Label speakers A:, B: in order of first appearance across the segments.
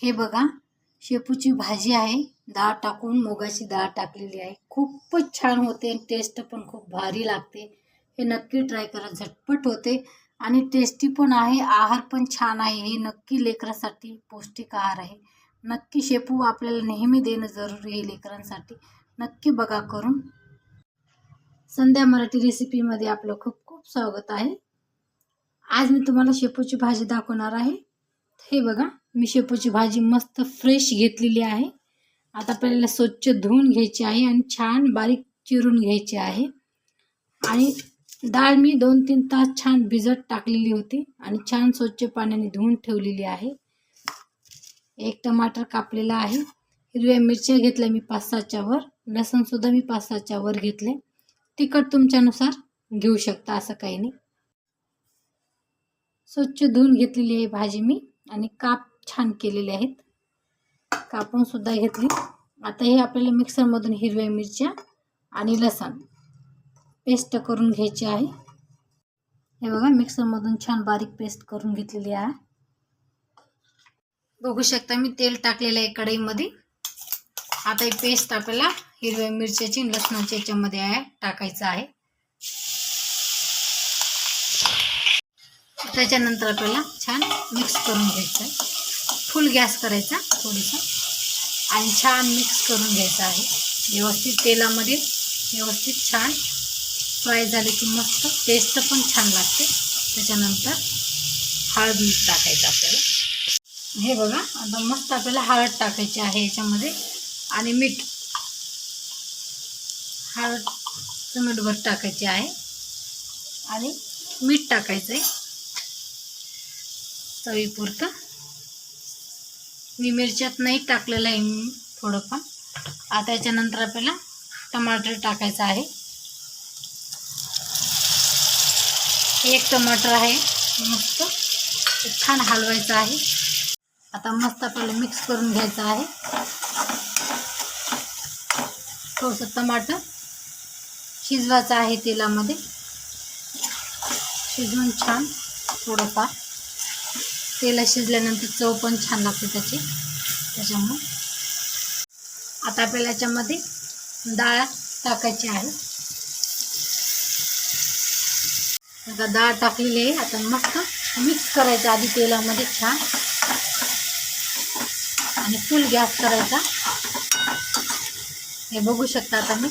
A: हे बघा शेपूची भाजी आहे. डाळ टाकून मुगाची डाळ टाकलेली आहे. खूपच छान होते आणि टेस्ट पण खूप भारी लागते. हे नक्की ट्राय करा झटपट होते. आणि टेस्टी पण आहे आहार पण छान आहे. हे नक्की लेकरासाठी पौष्टिक आहार आहे. नक्की शेपू आपल्याला नेहमी देणं जरुरी आहे लेकरांसाठी. नक्की बघा करून. संध्या मराठी रेसिपीमध्ये आपलं खूप खूप स्वागत आहे. आज मी तुम्हाला शेपूची भाजी दाखवणार आहे. हे बघा मी शेपूची भाजी मस्त फ्रेश घेतलेली आहे. आता आपल्याला स्वच्छ धुवून घ्यायची आहे आणि छान बारीक चिरून घ्यायची आहे. आणि डाळ मी दोन तीन तास छान भिजत टाकलेली होती आणि छान स्वच्छ पाण्याने धुवून ठेवलेली आहे. एक टमाटर कापलेला आहे. हिरव्या मिरच्या घेतल्या मी पाच सहाच्या वर. लसणसुद्धा मी पाच सहाच्या वर घेतले. तिखट तुमच्यानुसार घेऊ शकता असं काही नाही. स्वच्छ धुवून घेतलेली आहे भाजी मी. आणि काप छान केलेले आहेत. कापून सुद्धा घेतली. आता हे आपल्याला मिक्सरमधून हिरव्या मिरच्या आणि लसण पेस्ट करून घ्यायची आहे. हे बघा मिक्सरमधून छान बारीक पेस्ट करून घेतलेली आहे. बघू शकता मी तेल टाकलेलं आहे कढईमध्ये. आता ही पेस्ट आपल्याला हिरव्या मिरच्याची लसणाच्या याच्यामध्ये आहे टाकायचं आहे. त्याच्यानंतर आपल्याला छान मिक्स करून घ्यायचं आहे. फुल गॅस करायचा थोडीसा. आणि छान मिक्स करून घ्यायचं आहे. व्यवस्थित तेलामध्ये व्यवस्थित छान फ्राय झाले की मस्त टेस्ट पण छान लागते. त्याच्यानंतर हळद मीठ टाकायचं आपल्याला. हे बघा आता मस्त आपल्याला हळद टाकायची आहे याच्यामध्ये. आणि मीठ हळद चिमटभर टाकायची आहे. आणि मीठ टाकायचं आहे चवीपुरतं. मी मिरच्यात नाही टाकलेलं आहे मी थोडं पण आता त्याच्यानंतर आपल्याला टमाटर टाकायचं आहे. एक टमाटर आहे मस्त ते छान हलवायचं आहे. आता मस्त आपल्याला मिक्स करून घ्यायचं आहे. थोडंसं टमाटर शिजवायचं आहे तेलामध्ये. शिजवून छान थोडंफार. तेला शिजल्यानंतर चव पण छान लागते त्याची. त्याच्यामुळं. आता आपल्याला याच्यामध्ये डाळ टाकायची आहे. आता डाळ टाकलेली आहे. आता मस्त मिक्स करायचं आधी तेलामध्ये छान. आणि फुल गॅस करायचा. हे बघू शकता आता मी.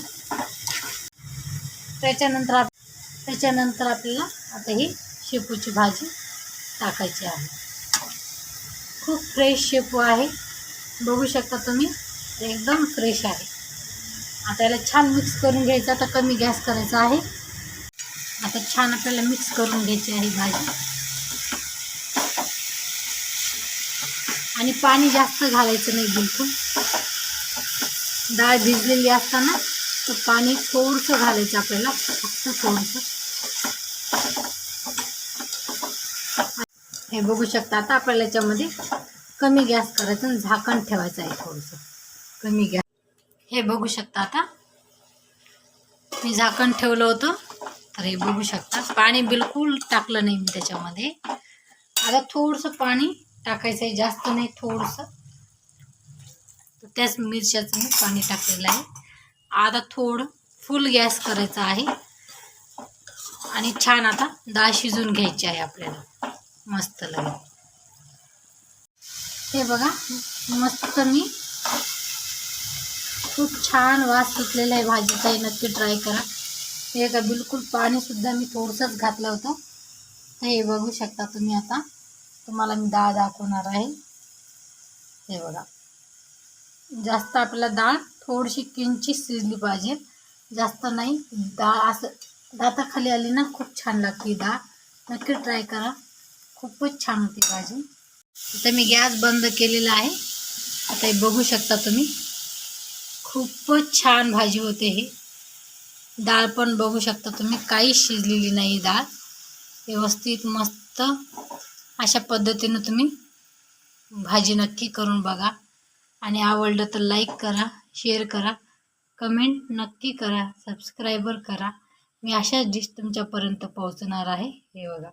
A: त्याच्यानंतर आप त्याच्यानंतर आपल्याला आता ही शेपूची भाजी टाकायची आहे. खूप फ्रेश शेपू आहे. बघू शकता तुम्ही एकदम फ्रेश आहे. आता याला छान मिक्स करून घ्यायचं आता कमी गॅस करायचा आहे. आता छान आपल्याला मिक्स करून घ्यायची आहे भाजी. आणि पाणी जास्त घालायचं नाही बिलकुल. डाळ भिजलेली असताना तर पाणी थोडंसं घालायचं आपल्याला फक्त थोडंसं. हे बघू शकता आता आपल्याला याच्यामध्ये कमी गॅस करायचं आणि झाकण ठेवायचं आहे थोडंसं. कमी गॅस हे बघू शकता आता. मी झाकण ठेवलं होतं. तर हे बघू शकता. पाणी बिलकुल टाकलं नाही मी त्याच्यामध्ये. आता थोडंसं पाणी टाकायचं आहे. जास्त नाही थोडंसं. तर त्याच मिरच्याचं मी पाणी टाकलेलं आहे. आता थोडं फुल गॅस करायचा आहे. आणि छान आता डाळ शिजून घ्यायची आहे आपल्याला. मस्त लागेल. हे बघा मस्त मी खूप छान वास सुटलेला आहे भाजीचा हे नक्की ट्राय करा. हे का बिलकुल पाणीसुद्धा मी थोडंसंच घातलं होतं. तर हे बघू शकता तुम्ही आता. तुम्हाला मी डाळ दाखवणार आहे. हे बघा. जास्त आपल्याला डाळ थोडीशी किंचित शिजली पाहिजे. जास्त नाही डाळ असं दाताखाली आली ना खूप छान लागते डाळ. नक्की ट्राय करा. खूपच छान होती भाजी. आता मी गॅस बंद केलेला आहे. आता हे बघू शकता तुम्ही. खूपच छान भाजी होते ही. डाळ पण बघू शकता तुम्ही. काहीच शिजलेली नाही डाळ. व्यवस्थित मस्त अशा पद्धतीनं तुम्ही भाजी नक्की करून बघा. आणि आवडलं तर लाईक करा शेअर करा कमेंट नक्की करा सबस्क्रायबर करा. मी अशाच डिश तुमच्यापर्यंत पोहोचणार आहे. हे बघा.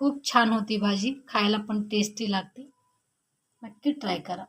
A: खूप छान होती भाजी. खायला पण टेस्टी लागते. नक्की ट्राय करा.